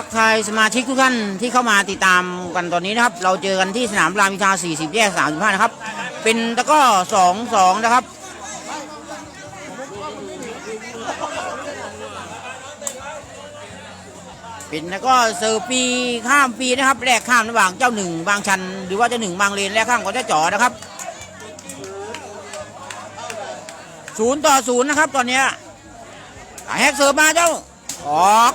ทักทายสมาชิกทุกท่านที่เข้ามาติดตามกันตอนนี้นะครับ เราเจอกันที่สนามรามอินทรา40 แยก 35 นะครับ เป็นตะก้อ 2 2 นะครับ เป็นแล้วก็เซอร์ปีข้ามปีนะครับแลกข้ามระหว่างเจ้าหนึ่งบางชัน หรือว่าเจ้าหนึ่งบางเลนแลกข้ามกับเจ้าจ๋อนะครับศูนย์ต่อศูนย์นะครับ ตอนนี้แฮกเสิร์ฟมาเจ้าออก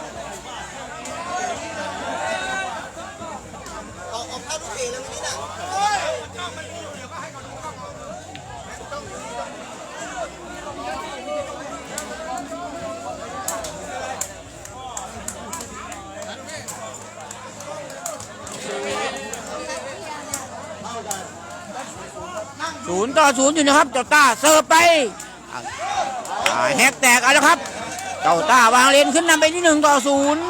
ศูนย์ต่อศูนย์อยู่นะครับ เจ้าต้าเสิร์ฟไปแฮกแตกเอาแล้วครับ เจ้าต้าวางเลนขึ้นนำไปที่หนึ่งต่อศูนย์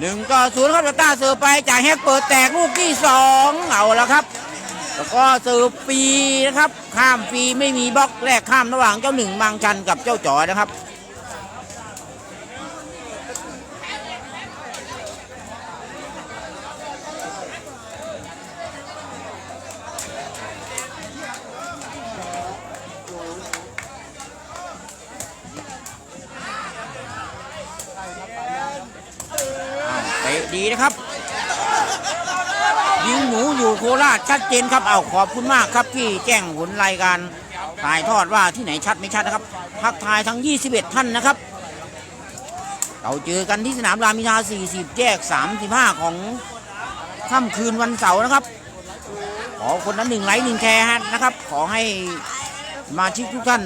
หนึ่งต่อศูนย์ครับเจ้าต้าเสิร์ฟไปจายแฮกเปิดแตกลูกที่สองเอาแล้วครับ แล้วก็เสิร์ฟฟรีนะครับ ข้ามฟรีไม่มีบล็อกแรกข้ามระหว่างเจ้าหนึ่งบางชันกับเจ้าจ๋อนะครับ เจนครับ เอาขอบคุณมากครับที่แจ้งผลรายการถ่ายทอดว่าที่ไหนชัดไม่ชัดนะครับทักทายทั้ง 21 ท่านนะครับ เราเจอกันที่สนามรามอินทรา40 แยก 35 ของค่ำคืนวันเสาร์นะครับ ขอคนนั้นหนึ่งไลค์หนึ่งแชร์นะครับ ขอให้สมาชิกทุกท่าน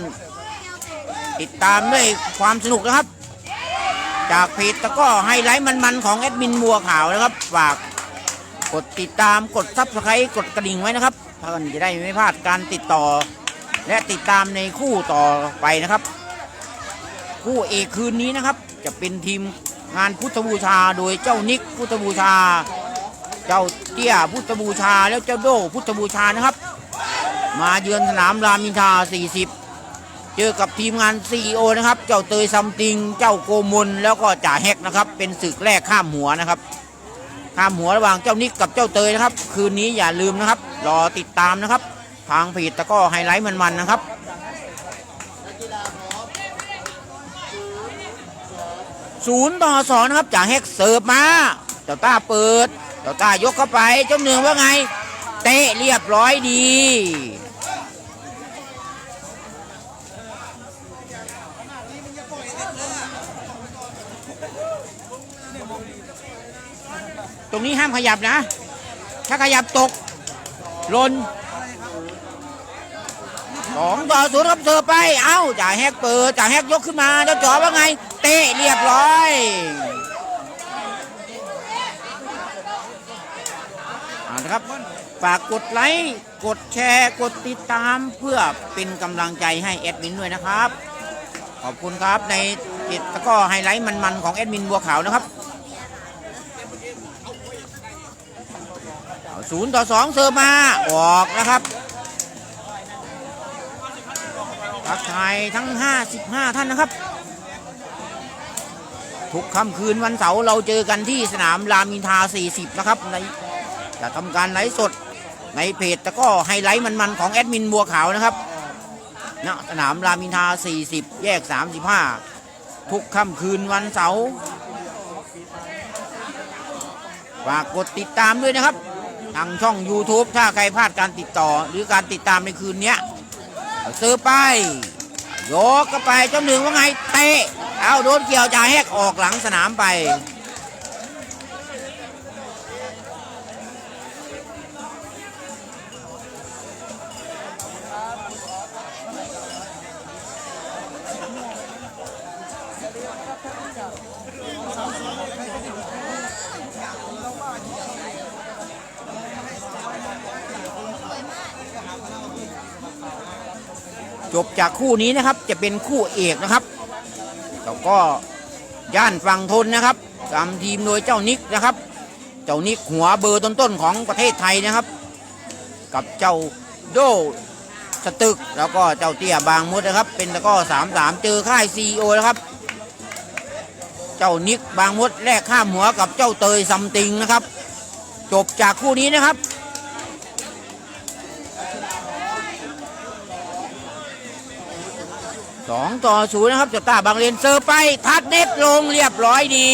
ติดตามด้วยความสนุกนะครับ จากเพจตะกร้อไฮไลท์มันๆของแอดมินบัวขาวนะครับ ฝาก กดติดตามกดซับสไครต์กดกระดิ่งไว้นะครับเพื่อนจะได้ไม่พลาดการติดต่อ และติดตามในคู่ต่อไปนะครับ คู่เอกคืนนี้นะครับ จะเป็นทีมงานพุทธบูชาโดยเจ้านิกพุทธบูชา เจ้าเตี้ยพุทธบูชา แล้วเจ้าโดพุทธบูชานะครับ มาเยือนสนามรามอินทรา40เจอกับทีมงาน CEO นะครับ เจ้าเตยซัมติง เจ้าโกมลแล้วก็จ่าแฮกนะครับ เป็นศึกแรกข้ามหัวนะครับ ห้ามหัวระหว่างเจ้านิกกับเจ้าเตยนะครับ คืนนี้อย่าลืมนะครับ รอติดตามนะครับ ทางเพจตะกร้อไฮไลท์มันๆนะครับศูนย์ต่อสองนะครับจ่าแฮกเสิร์ฟมาเจ้าต้าเปิดเจ้าต้ายกเข้าไปเจ้าเหนืองว่าไง เตะเรียบร้อยดี ตรงนี้ห้ามขยับนะ ถ้าขยับตกหล่นสองต่อศูนย์ครับเสิร์ฟไป เอ้าจ่าแฮกเปิดจ่าแฮกยกขึ้นมาเจ้าจ๋อว่าไง เตะเรียบร้อย เอาละครับ ฝากกดไลค์ กดแชร์ กดติดตามเพื่อเป็นกำลังใจให้แอดมินด้วยนะครับ ขอบคุณครับในกิจตะก้อไฮไลท์มันๆของแอดมินบัวขาวนะครับ ศูนย์ต่อสองเสิร์ฟมาออกนะครับทักทายทั้ง 55 ท่านนะครับ ทุกค่ำคืนวันเสาร์เราเจอกันที่สนามรามอินทา 40 นะครับในจะทำการไลฟ์สดในเพจตะกร้อไฮไลท์มันๆของแอดมินบัวขาวนะครับณสนามรามอินทา 40 แยก 35 ทุกค่ำคืนวันเสาร์ฝากกดติดตามด้วยนะครับ ทางช่อง YouTube ถ้าใครพลาดการติดต่อหรือการติดตามในคืนนี้ซื้อไปโยกก็ไปเจ้าหนึ่งว่าไงเตะ เอาโดนเกี่ยวจ่าแหกออกหลังสนามไป จบจากคู่นี้นะครับจะเป็นคู่เอกนะครับแล้วก็ย่านฝั่งทนนะครับตามทีมโดยเจ้านิกนะครับ เจ้านิกหัวเบอร์ต้นๆของประเทศไทยนะครับ กับเจ้าโดสตึกแล้วก็เจ้าเตี้ยบางมดนะครับ เป็นตะก้อสามสามเจอค่ายซีโอนะครับ เจ้านิกบางมดแลกข้ามหัวกับเจ้าเตยซัมติงนะครับ จบจากคู่นี้นะครับ สองต่อศูนย์นะครับเจ้าตาบางเลนเซอร์ไปทัดเน็ตลงเรียบร้อยดี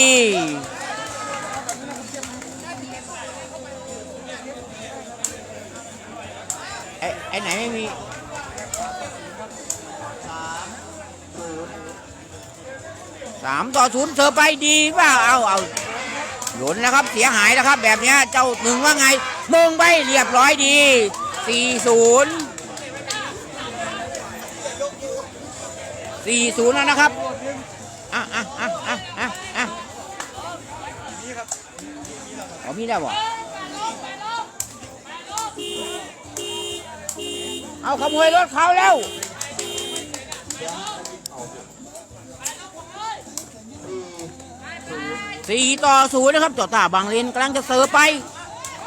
ไอ้ไอ้ไหนไม่มีสามต่อศูนย์เธอไปดีว่าเอาเอาหล่นแล้วครับเสียหายแล้วครับ แบบเนี้ยเจ้าหนึ่งว่าไงมงไปเรียบร้อยดีสี่ศูนย์ สี่ศูนย์แล้วนะครับอะอะอะอะอะอะอ๋อมีได้บ่เอาขโมยรถเขาแล้วสี่ต่อศูนย์นะครับเจ้าตาบางเลนกำลังจะเสิร์ฟไป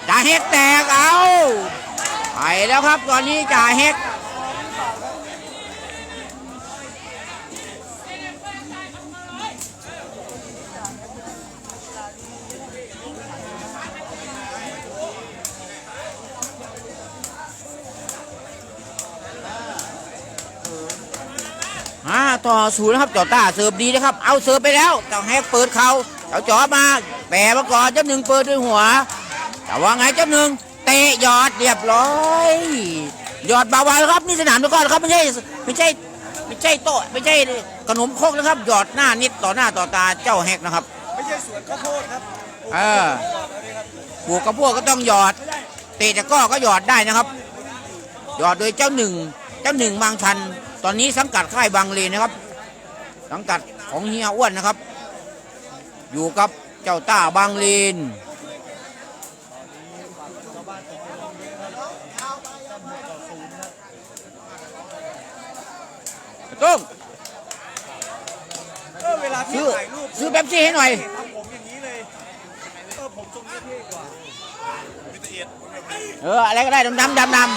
จ่าเฮกแตกเอาไปแล้วครับ ตอนนี้จ่าเฮก ต่อศูนย์นะครับเจ้าต้าเสิร์ฟดีนะครับ เอาเสิร์ฟไปแล้วเจ้าแฮกเปิดเขาเจ้าจอมาแปรมาก่อนเจ้าหนึ่งเปิดด้วยหัว แต่ว่าไงเจ้าหนึ่งเตะหยอดเรียบร้อยหยอดเบาๆนะครับนี่สนามตะกร้อนะครับไม่ใช่ไม่ใช่ไม่ใช่โต๊ะไม่ใช่ขนมครกนะครับหยอดหน้านิดต่อหน้าต่อตาเจ้าแฮกนะครับไม่ใช่สวนข้าวโพดครับเออปลูกกระพวกก็ต้องหยอด เตะตะกร้อก็หยอดได้นะครับ หยอดโดยเจ้าหนึ่ง เจ้าหนึ่งบางชัน ตอนนี้สังกัดค่ายบางเลนนะครับ สังกัดของเฮียอ้วนนะครับ อยู่กับเจ้าต้าบางเลนตุ้มเออเวลาพี่ซื้อถ่ายรูปซื้อแป๊บซี่ให้หน่อย ทำผมอย่างนี้เลยเออผมทรงเท่ๆกว่า เออ อะไรก็ได้ดำดำดำดำ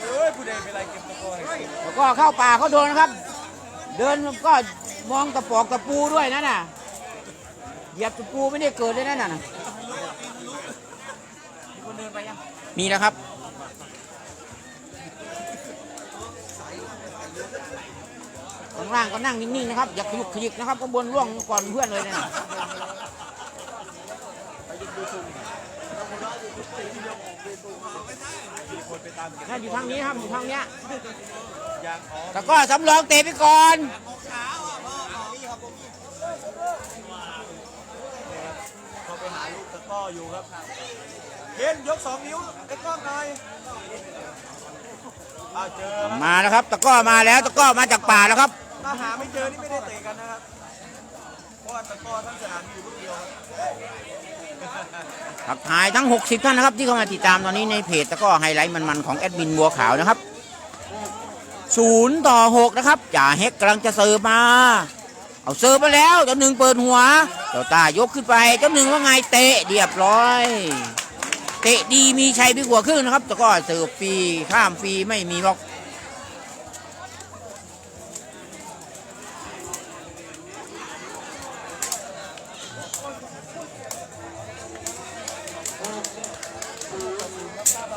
เอ้ยผู้ใดเป็นไรเก็บตะกอน แล้ว ก็เข้าป่าเขาโดนนะครับ เดินก็มองตะปอกตะปูด้วยนั่นน่ะเหยียบตะปูไม่ได้เกิดเลยนั่นน่ะมีคนเดินไปยังมีแล้วครับข้างล่างก็นั่งนิ่งๆนะครับอย่าขยุกขยิกนะครับข้างบนร่วงก่อนเพื่อนเลยนะนั่นอยู่ทางนี้ครับอยู่ทางเนี้ย ยางอ๋อแต่ก็สำรองเตะไปก่อน เขาไปหาลูกตะกร้ออยู่ครับเห็นยกสองนิ้วไอ้กล้องหน่อยอ่าเจอครับมาแล้วครับ ตะกร้อมาแล้วตะกร้อมาจากป่าแล้วครับ ถ้าหาไม่เจอนี่ไม่ได้เตะกันนะครับ เพราะว่าตะกร้อทั้งสนามอยู่ลูกเดียวครับทักทายทั้ง 60 ท่านนะครับ ที่เข้ามาติดตามตอนนี้ในเพจตะกร้อไฮไลท์มันๆของแอดมินบัวขาวนะครับ ศูนย์ต่อ6นะครับจ่าเฮกกำลังจะเสิร์ฟมา เอาเสิร์ฟมาแล้วเจ้าหนึ่งเปิดหัวเจ้าตายกขึ้นไปเจ้าหนึ่งว่าไงเตะเรียบร้อย เตะดีมีชัยไปกว่าครึ่งนะครับแต่ก็เสิร์ฟฟรีข้ามฟรีไม่มีบล็อก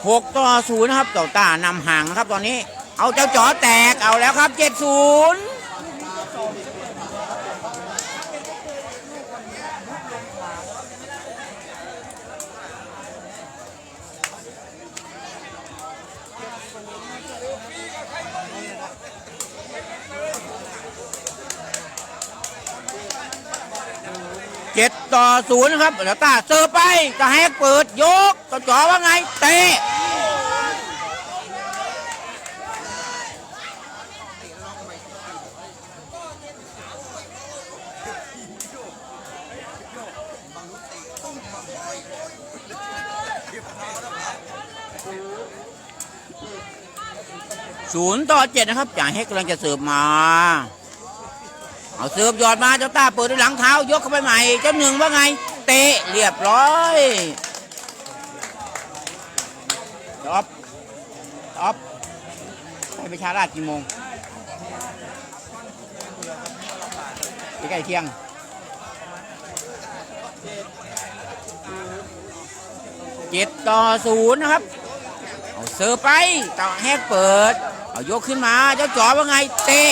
หกต่อศูนย์นะครับเจ้าตานำห่างนะครับตอนนี้ เอาเจ้าจ๋อแตกเอาแล้วครับ เจ็ดศูนย์เจ็ดต่อศูนย์ครับเดี๋วตาเซอร์ไปจะให้เปิดยกเจ้าจ๋อว่าไง เตะ ศูนย์ต่อเจ็ดนะครับจ่าแฮกกำลังจะเสิร์ฟมา เอาเสิร์ฟยอดมาเจ้าตาเปิดด้วยหลังเท้ายกเข้าไปใหม่ เจ้าหนึ่งว่าไง เตะเรียบร้อยจบจบไปประชาราชกี่โมงใกล้เที่ยงเจ็ดต่อศูนย์นะครับ เอาเสิร์ฟไปต่อแฮกเปิด เอายกขึ้นมา เจ้าจ๋อว่าไง เตะ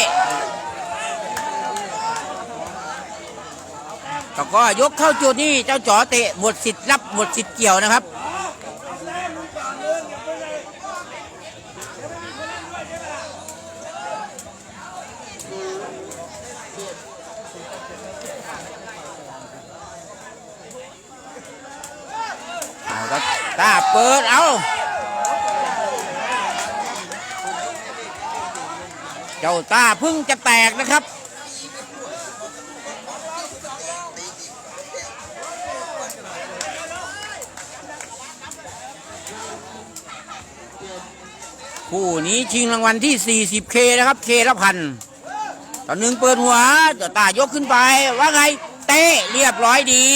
แล้วก็ยกเข้าจุดนี้เจ้าจ๋อเตะหมดสิทธิ์รับหมดสิทธิ์เกี่ยวนะครับ เอาครับตาเปิดเอา เจ้าตาพึ่งจะแตกนะครับ คู่นี้ชิงรางวัลที่ 40K นะครับ K ละพันตอนหนึ่งเปิดหัวเจ้าตายกขึ้นไปว่าไง เตะเรียบร้อยดี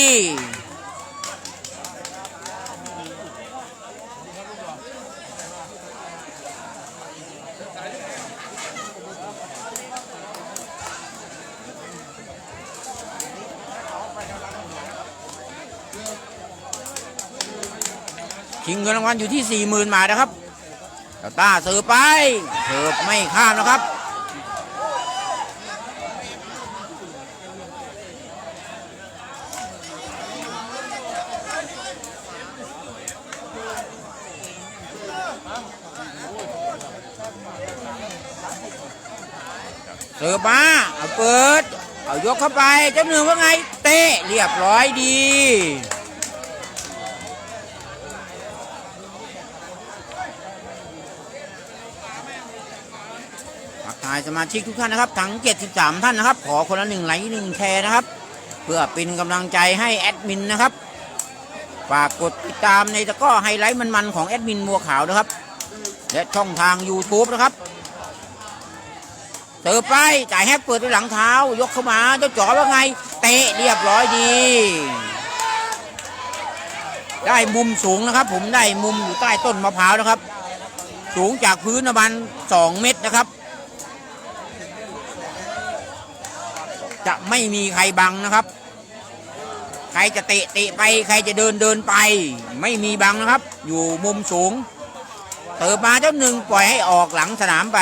ชิงเงินรางวัลอยู่ที่ 40,000บาทนะครับเจ้าต้าเสิร์ฟไปเสิร์ฟไม่ข้ามนะครับเสิร์ฟมาเอาเปิด เอายกเข้าไปเจ้าหนึ่งว่าไง เตะเรียบร้อยดี ทักทายสมาชิกทุกท่านนะครับ ทั้ง 73 ท่านนะครับ ขอคนละหนึ่งไลค์หนึ่งแชร์นะครับ เพื่อเป็นกำลังใจให้แอดมินนะครับ ฝากกดติดตามในตะก้อไฮไลท์มันๆของแอดมินบัวขาวนะครับ และช่องทาง YouTube นะครับเติบไปจ่ายแฮกเปิดด้วยหลังเท้า ยกเข้ามาเจ้าจ๋อว่าไง เตะเรียบร้อยดี ได้มุมสูงนะครับ ผมได้มุมอยู่ใต้ต้นมะพร้าวนะครับ สูงจากพื้นประมาณ2เมตรนะครับ จะไม่มีใครบังนะครับ ใครจะเตะเตะไปใครจะเดินเดินไป ไม่มีบังนะครับ อยู่มุมสูง เติบมาเจ้าหนึ่งปล่อยให้ออกหลังสนามไป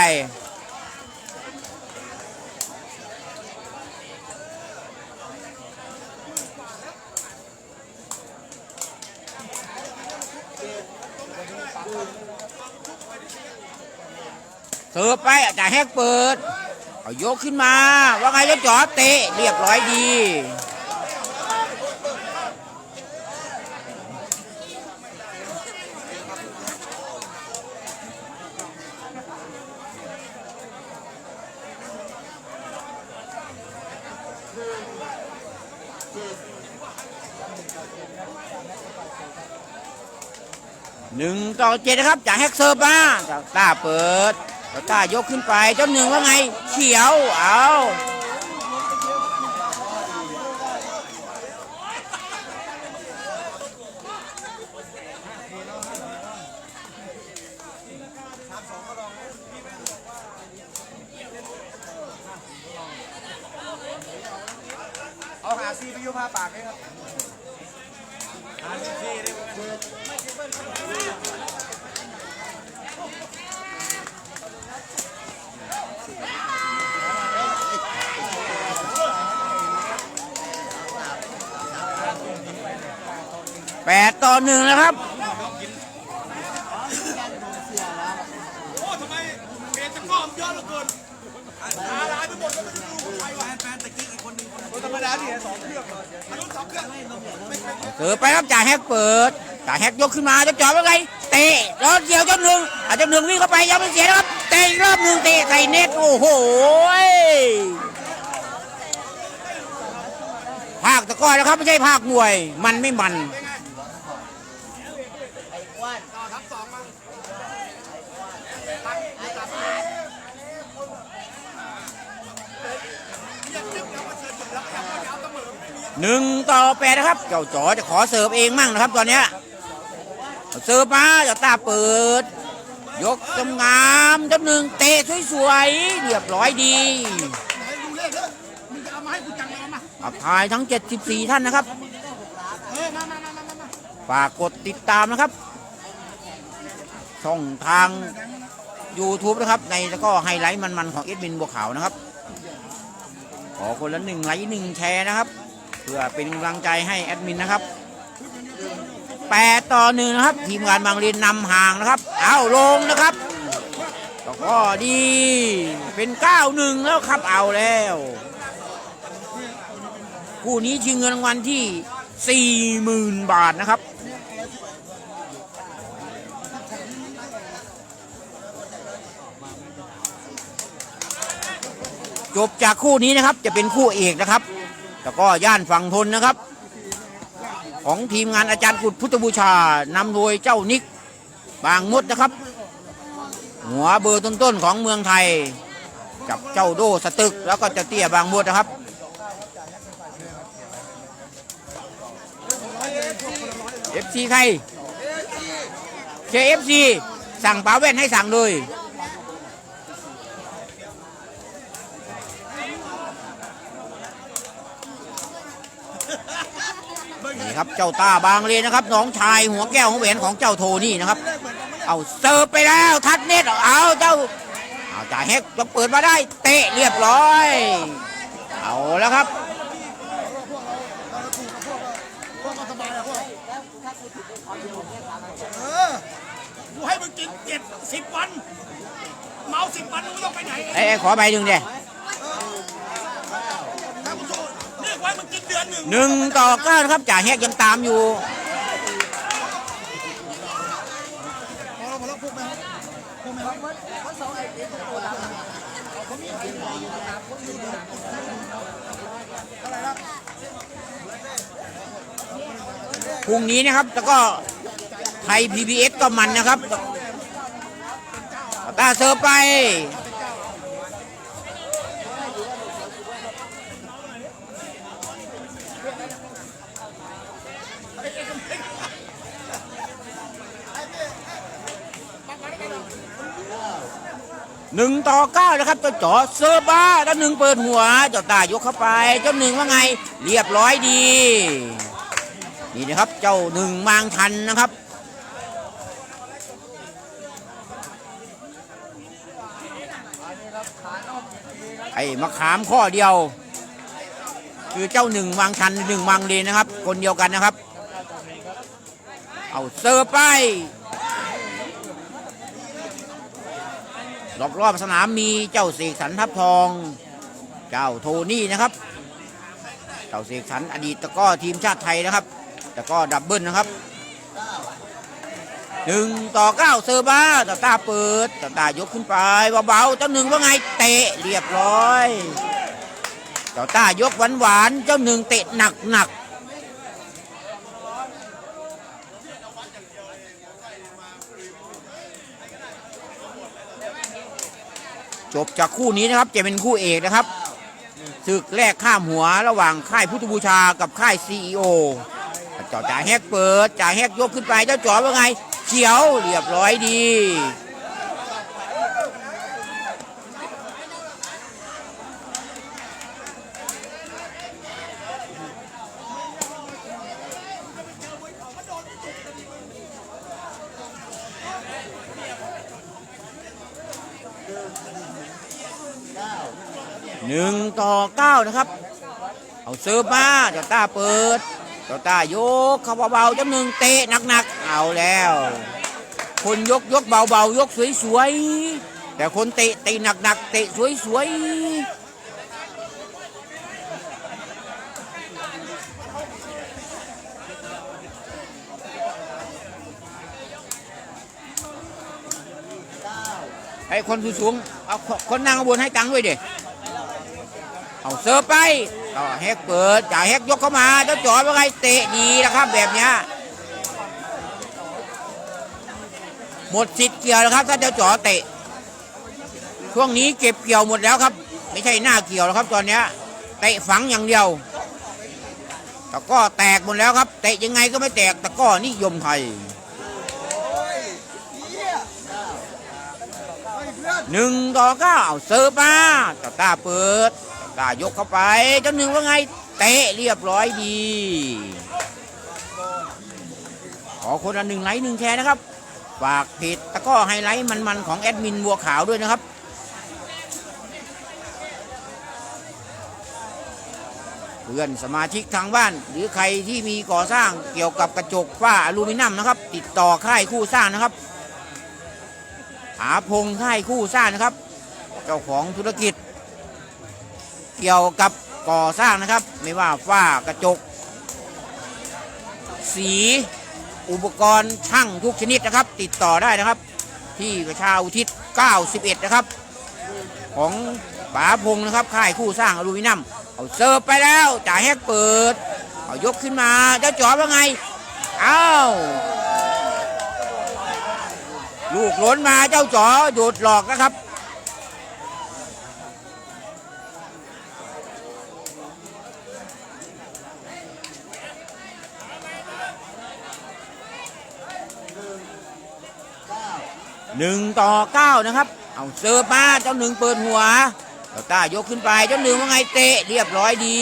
เสิร์ฟไปจ่ายแฮกเปิด เอายกขึ้นมา ว่าไงจะจอเตะเรียบร้อยดีหนึ่งต่อเจ็ดนะครับ จากแฮกเซิร์ฟมาจากต้าเปิด จากต้ายกขึ้นไปเจ้าหนึ่งว่าไง เขียว เอาเอาหาซีไปยุพาปากเลยครับหาซีได้ไหม แปดต่อหนึ่งนะครับ โอ้ทำไมเพจะก้อมเยอะเหลือเกินหาร้ายไปหมดแล้วไม่รู้ดูใครวะแฟนตะกี้อีกคนนึงธรรมดาดิสองเครื่องมันรุ่นสองเครื่อง เสือไปครับจ่าแฮกเปิดจ่าแฮกยกขึ้นมาจะจ่อว่าไง เตะแล้วเกี่ยวเจ้าหนึ่งอาจจะหนึ่งวิ่งเข้าไปยังไม่เสียนะครับเตะอีกรอบหนึ่งเตะใส่เน็ตโอ้โหภาคตะก้อนะครับไม่ใช่ภาคมวย มันไม่มันหนึ่งต่อแปดนะครับ เจ้าจ๋อจะขอเสิร์ฟเองมั่งนะครับ ตอนนี้ ยเสิร์ฟมาเจ้าตาเปิด ยกจำงามจำหนึ่งเตะสวยๆเรียบร้อยดีอับทายทั้ง 74 ท่านนะครับ ฝากกดติดตามนะครับ ช่องทาง YouTube นะครับ ในแล้วก็ไฮไลท์มันๆของเอ็ดมินบัวขาวนะครับ ขอคนละหนึ่งไลค์หนึ่งแชร์นะครับ เพื่อเป็นกำลังใจให้แอดมินนะครับ แปดต่อหนึ่งนะครับ ทีมงานบางเรีนนำห่างนะครับ เอาลงนะครับแล้วก็ดีเป็นเก้าหนึ่งแล้วครับเอาแล้วคู่นี้ชิงเงินรางวัลที่สี่หมื่นบาทนะครับจบจากคู่นี้นะครับจะเป็นคู่เอกนะครับแล้วก็ย่านฝั่งทนนะครับ ของทีมงานอาจารย์กุดพุทธบูชานำโดยเจ้านิกบางมดนะครับ หัวเบอร์ต้นๆของเมืองไทย กับเจ้าโดสตึก แล้วก็เจ้าเตี้ยบางมดนะครับ FC ใคร KFC สั่งป๋าแว่นให้สั่งเลย ครับเจ้าตาบางเลนนะครับน้องชายหัวแก้วหัวแหวนของเจ้าโทนี่นะครับ เอาเสิร์ฟไปแล้วทัดเน็ตเอาเจ้าเอาจ่ายเฮกจะเปิดมาได้เตะเรียบร้อย เอาแล้วครับเออกูให้มึงกินเจ็ดสิบวัน เมาสิบวันมึงไม่ต้องไปไหนไอ้ไอ้ขอใบหนึ่งเดีย หนึ่งต่อเก้านะครับจ่าแฮกยังตามอยู่พรุ่งนี้นะครับ แล้วก็ไทย PBS ก็มันนะครับตาเสิร์ไป หนึ่งต่อเก้านะครับเจ้าจ๋อเซอร์บ้าด้านหนึ่งเปิดหัวเจ้าตายกเข้าไป เจ้าหนึ่งว่าไง เรียบร้อยดี นี่นะครับเจ้าหนึ่งมางทันนะครับไอ้มะขามข้อเดียว คือเจ้าหนึ่งวางชันหนึ่งวางเลนนะครับ คนเดียวกันนะครับ เอาเซอร์ไป รอบรอบสนามมีเจ้าเสกสรรทับทอง เจ้าโทนี่นะครับ เจ้าเสกสรรอดีตตะก้อทีมชาติไทยนะครับตะก้อดับเบิลนะครับหนึ่งต่อเก้าเซอร์บ้าตาตาเปิดตาตายกขึ้นไปเบาๆเจ้าหนึ่งว่าไงเตะเรียบร้อยเจ้าตายกหวานๆเจ้าหนึ่งเตะหนักๆ จบจากคู่นี้นะครับจะเป็นคู่เอกนะครับศึกแรกข้ามหัวระหว่างค่ายพุทธบูชากับค่ายซีโอเจ้าจ่าแฮกเปิดจ่าแฮกยกขึ้นไปเจ้าจ่อว่าไงเขียวเรียบร้อยดี ต่อเก้านะครับ เอาเสิร์ฟมาเจ้าตาเปิดเจ้าต้ายกเขาเบาๆจำหนึ่งเตะหนักๆ เอาแล้ว คนยกยกเบาๆ ยกสวยๆ แต่คนเตะเตะหนักๆ เตะสวยๆไอ้คนสูงๆเอาคนนั่งงบนให้ตังค์ด้วยเด็ เอาเสิร์ฟไปต่อแฮกเปิดจ่ายแฮกยกเข้ามาเจ้าจ๋อว่าไงเตะดีนะครับแบบเนี้ยหมดสิทธิ์เกี่ยวแล้วครับถ้าเจ้าจ๋อเตะช่วงนี้เก็บเกี่ยวหมดแล้วครับ ไม่ใช่หน้าเกี่ยวแล้วครับตอนเนี้ยเตะฝังอย่างเดียวตะก้อแตกหมดแล้วครับเตะยังไงก็ไม่แตกตะก้อนิยมไทยหนึ่งต่อเก้าเอาเสิร์ฟมาตาตาเปิด ตายกเข้าไปเจ้าหนึ่งว่าไง เตะเรียบร้อยดี ขอคนละหนึ่งไลค์หนึ่งแชร์นะครับ ฝากเพจตะก้อไฮไลท์มันๆของแอดมินบัวขาวด้วยนะครับเพื่อนสมาชิกทางบ้าน หรือใครที่มีก่อสร้างเกี่ยวกับกระจกฝ้าอลูมิเนียมนะครับ ติดต่อค่ายคู่สร้างนะครับ หาพงค่ายคู่สร้างนะครับ เจ้าของธุรกิจ กี่ยวกับก่อสร้างนะครับ ไม่ว่าฝ้ากระจก สีอุปกรณ์ช่างทุกชนิดนะครับ ติดต่อได้นะครับ ที่ประชาอุทิศ 91 นะครับ ของป๋าพงนะครับค่ายคู่สร้างอลูมิเนียมเอาเสิร์ฟไปแล้วจ่ายแฮกเปิด เอายกขึ้นมาเจ้าจ๋อว่าไงอ้าวลูกหล้นมาเจ้าจ๋อโดดหลอกนะครับ หนึ่งต่อเก้านะครับ เอาเสิร์ฟมาเจ้าหนึ่งเปิดหัวเจ้าต้ายกขึ้นไปเจ้าหนึ่งว่าไงเตะเรียบร้อยดี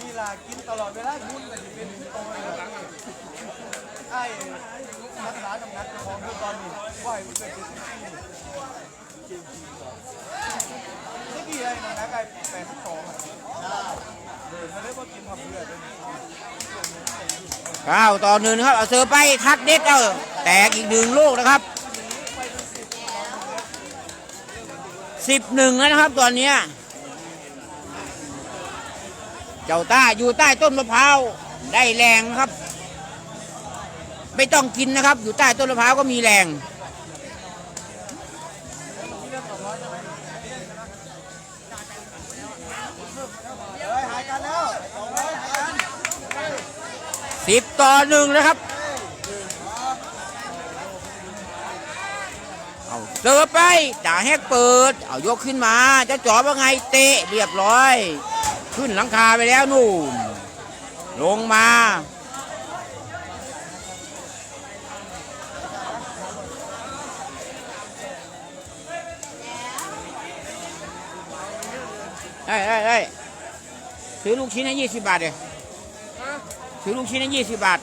มีลากินตลอดเวลามุนแต่จะเป็นตรงเลยไอ้รักษาน้ำหนักของทุกตอนนี้ไหวมันเกิดเป็นที่กี่ไอ้นักไอ้แปดสิบสองอะเดินมาได้ว่ากินทำเพื่อเลยเก้าต่อหนึ่งครับ เอาเสิร์ไปทัดเด็ดเอา แตกอีกหนึ่งลูกนะครับ สิบหนึ่งแล้วนะครับตอนนี้ เจ้าต้าอยู่ใต้ต้นมะพร้าวได้แรงนะครับ ไม่ต้องกินนะครับ อยู่ใต้ต้นมะพร้าวก็มีแรงสิบต่อหนึ่งนะครับ เอาเสิร์ฟไปจ่าแฮกเปิด เอายกขึ้นมาจะจ่อว่าไงเตะเรียบร้อย ขึ้นหลังคาไปแล้วนู่นลงมาได้ได้ได้ซื้อลูกชิ้นให้ยี่สิบบาทเลยซื้อลูกชิ้นให้ยี่สิบบาท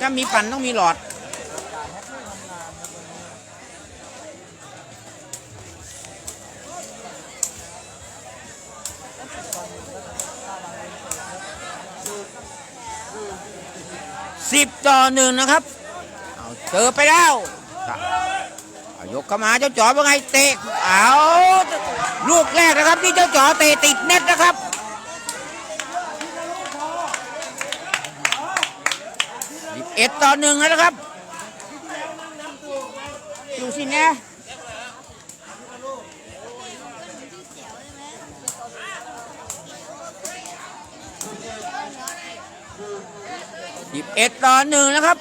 ถ้ามีปั่นต้องมีหลอด สิบต่อหนึ่งนะครับ เอาเจอไปแล้วเอายกเข้ามาเจ้าจ๋อว่าไงเตะ เอาลูกแรกนะครับที่เจ้าจ๋อเตะติดเน็ตนะครับ สิบ เอ็ดต่อหนึ่งแล้วนะครับดูสิเนี่ยสิบเอ็ดต่อหนึ่งนะครับ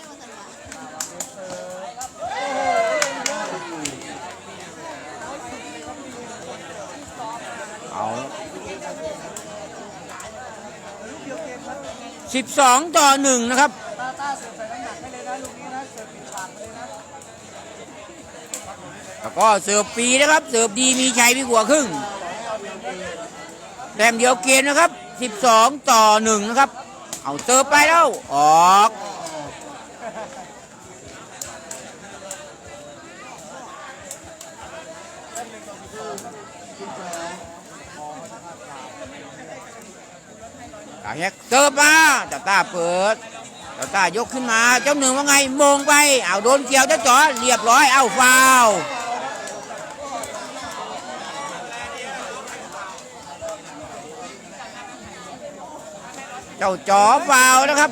เอาสิบสองต่อหนึ่งนะครับ แล้วก็เสิร์ฟฟรีนะครับ เสิร์ฟดีมีชัยพี่กว่าครึ่งแต้มเดียวเกมนะครับ 12 ต่อ1นะครับ เอาเสิร์ฟไปแล้ว ออกตาแฮกเสิร์ฟมาเจ้าตาเปิดเจ้าตายกขึ้นมา เจ้าหนึ่งว่าไงมงไป เอาโดนเกี่ยวเจ้าจ๋อเรียบร้อย เอาฟาว เจ้าจอฟาวนะครับ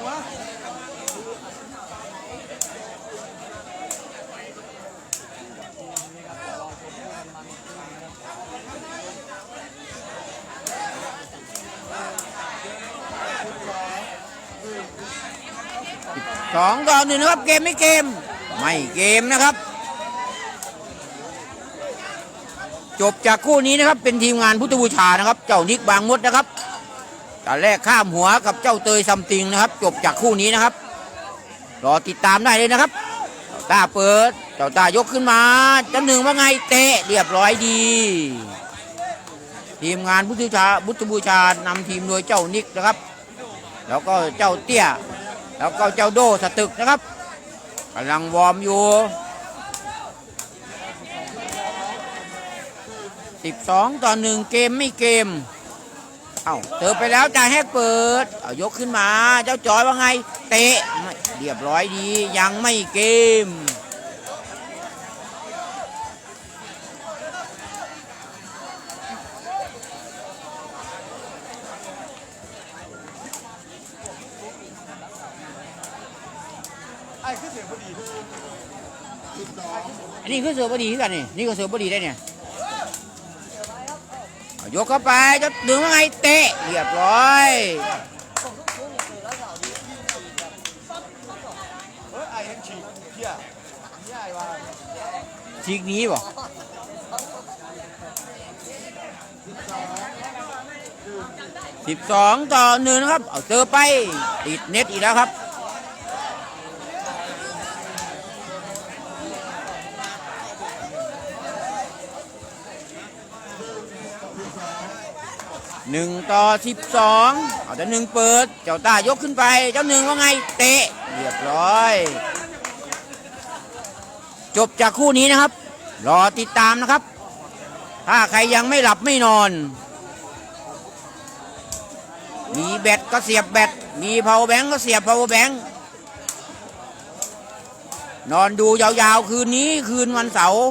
สองต่อหนึ่งนะครับเกมไม่เกม ไม่เกมนะครับ จบจากคู่นี้นะครับเป็นทีมงานพุทธบูชานะครับ เจ้านิกบางมดนะครับ ตอนแรกข้ามหัวกับเจ้าเตยซัมติงนะครับ จบจากคู่นี้นะครับ รอติดตามได้เลยนะครับเจ้าตาเปิด เจ้าตายกขึ้นมาจ้าหนึ่งว่าไงเตะเรียบร้อยดี ทีมงานพุทธบูชาพุทธบูชานำทีมโดยเจ้านิกนะครับ แล้วก็เจ้าเตี้ย แล้วก็เจ้าโดสตึกนะครับกำลังวอร์มอยู่12ต่อ1เกมไม่เกม เอ้าเติมไปแล้วจ่ายให้เปิดเอายกขึ้นมา เจ้าจอยว่าไง เตะไม่เรียบร้อยดียังไม่เกมไอ้ขึ้นเสียงพอดีอันนี้คือเสือบดีคือกันนี่นี่ก็เสือบดีได้เนี่ยเอา ยกเข้าไปจะดึงว่าไงเตะเรียบร้อยเฮ้ยไอ้ยังฉีกเที่ยนี่ไอ้ว่าชีกนี้บ่สิบสองต่อหนึ่งครับ เอาเจอไป ติดเน็ตอีกแล้วครับ หนึ่งต่อสิบสองเอาแต่หนึ่งเปิด เจ้าตายกขึ้นไป เจ้าหนึ่งว่าไง เตะ เรียบร้อย จบจากคู่นี้นะครับ รอติดตามนะครับ ถ้าใครยังไม่หลับไม่นอน มีแบตก็เสียบแบต มีพาวแบงก็เสียบพาวแบงนอนดูยาวๆ คืนนี้คืนวันเสาร์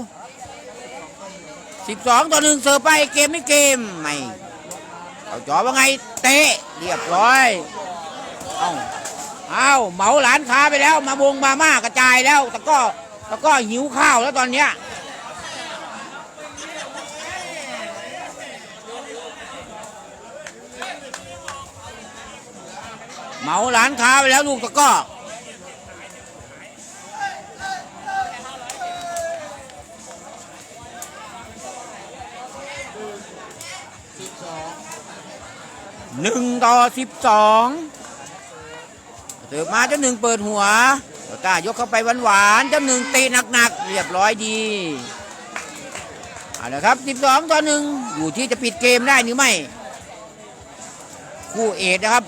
12 ต่อหนึ่งเสิร์ฟไปเกมไม่เกม ไม่ เอาจอว่าไงเตะเรียบร้อยเอาเอาเหมาหลานค้าไปแล้ว มาวงมาม่ากระจายแล้วแต่ก็แต่ก็หิวข้าวแล้วตอนเนี้ยเหมาหลานค้าไปแล้วลูกตะก้อ หนึ่งต่อสิบสองเติบมาเจ้าหนึ่งเปิดหัวตะกร้ายกเข้าไปหวานๆเจ้าหนึ่งเตะหนักๆ เรียบร้อยดีเอาละครับสิบสองต่อหนึ่งอยู่ที่จะปิดเกมได้หรือไม่ คู่เอกนะครับ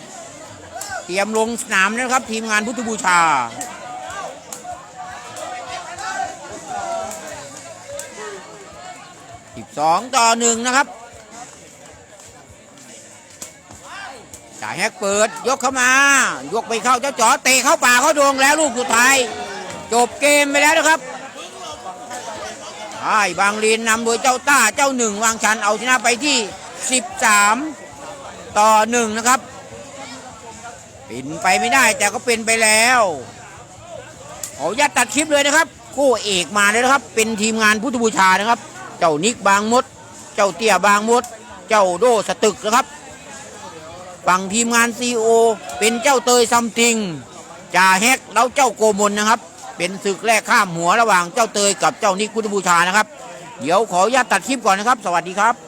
เตรียมลงสนามนะครับ ทีมงานพุทธบูชา12ต่อ1นะครับ จ่ายแฮกเปิด ยกเข้ามา ยกไปเข้าเจ้าจ๋อเตะเข้าป่าเข้าดวงแล้วลูกสุดท้าย จบเกมไปแล้วนะครับไอ้บางลีนนำโดยเจ้าต้าเจ้าหนึ่งวางชันเอาชนะไปที่ 13 ต่อ1นะครับเป็นไปไม่ได้แต่ก็เป็นไปแล้วขออนุญาตตัดคลิปเลยนะครับคู่เอกมาเลยนะครับ เป็นทีมงานพุทธบูชานะครับ เจ้านิกบางมด เจ้าเตี้ยบางมด เจ้าโดสตึกนะครับ ฝั่งทีมงานซีโอเป็นเจ้าเตยซัมติงจ่าแฮกแล้วเจ้าโกมลนะครับ เป็นศึกแรกข้ามหัวระหว่างเจ้าเตยกับเจ้านิกพุทธบูชานะครับ เดี๋ยวขออนุญาตตัดคลิปก่อนนะครับ สวัสดีครับ